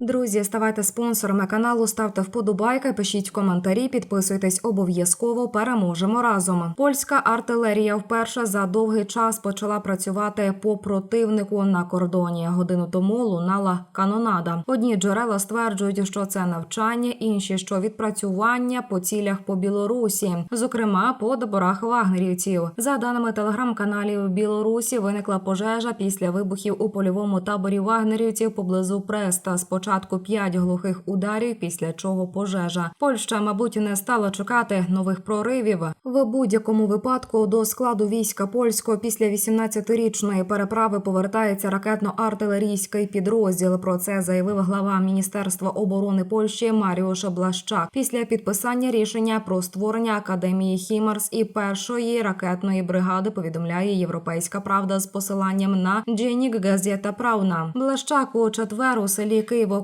Друзі, ставайте спонсорами каналу, ставте вподобайки, пишіть коментарі, підписуйтесь обов'язково. Переможемо разом. Польська артилерія вперше за довгий час почала працювати по противнику на кордоні. Годину тому лунала канонада. Одні джерела стверджують, що це навчання, інші що відпрацювання по цілях по Білорусі, зокрема по доборах вагнерівців. За даними телеграм-каналів Білорусі, виникла пожежа після вибухів у польовому таборі вагнерівців поблизу Преста. Спочатку п'ять глухих ударів, після чого пожежа. Польща, мабуть, не стала чекати нових проривів. В будь-якому випадку до складу війська польського після 18-річної переправи повертається ракетно-артилерійський підрозділ. Про це заявив глава Міністерства оборони Польщі Маріуш Блащак після підписання рішення про створення академії Хімарс і першої ракетної бригади. Повідомляє Європейська Правда з посиланням на Дженік Газета Правна. Блащак у четвер у селі Києво-Куявського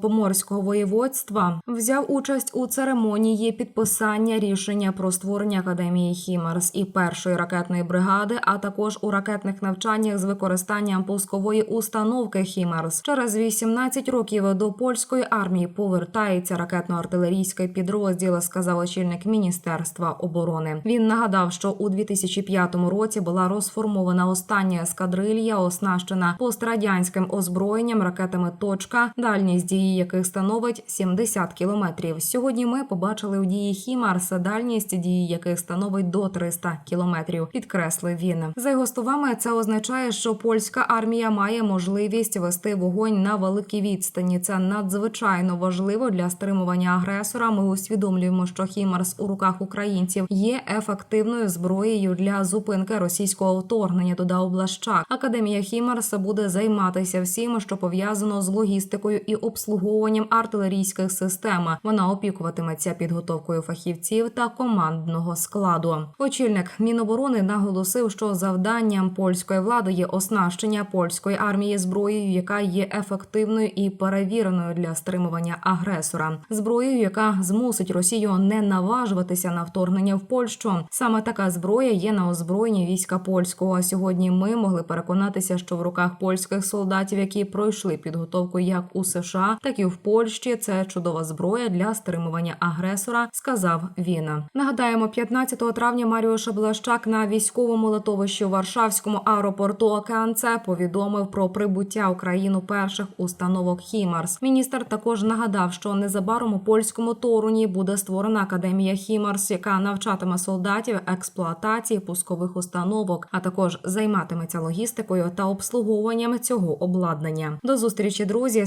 поморського воєводства взяв участь у церемонії підписання рішення про створення академії Хімарс і першої ракетної бригади, а також у ракетних навчаннях з використанням пускової установки Хімарс. Через 18 років до польської армії повертається ракетно-артилерійський підрозділ, сказав очільник міністерства оборони. Він нагадав, що у 2005 році була розформована остання ескадрилья, оснащена пострадянським озброєнням ракетами точка, дальність дії яких становить 70 кілометрів. Сьогодні ми побачили у дії Хімарс, дальність дії яких становить до 300 кілометрів. Підкреслив він. За його словами, це означає, що польська армія має можливість вести вогонь на великій відстані. Це надзвичайно важливо для стримування агресора. Ми усвідомлюємо, що Хімарс у руках українців є ефективною зброєю для зупинки російського вторгнення. Додав Блащак. Академія Хімарс буде займатися всім, що пов'язано з логістикою і обслуговуванням артилерійських систем. Вона опікуватиметься підготовкою фахівців та командного складу. Очільник Міноборони наголосив, що завданням польської влади є оснащення польської армії зброєю, яка є ефективною і перевіреною для стримування агресора, зброєю, яка змусить Росію не наважуватися на вторгнення в Польщу. Саме така зброя є на озброєнні війська польського. А сьогодні ми могли переконатися, що в руках польських солдатів, які пройшли підготовку як у США, так і в Польщі, це чудова зброя для стримування агресора, сказав він. Нагадаємо, 15 травня Маріуш Блащак на військовому литовищі у Варшавському аеропорту Океанце повідомив про прибуття Україну перших установок Хімарс. Міністр також нагадав, що незабаром у польському Торуні буде створена академія Хімарс, яка навчатиме солдатів експлуатації пускових установок, а також займатиметься логістикою та обслуговуванням цього обладнання. До зустрічі, друзі.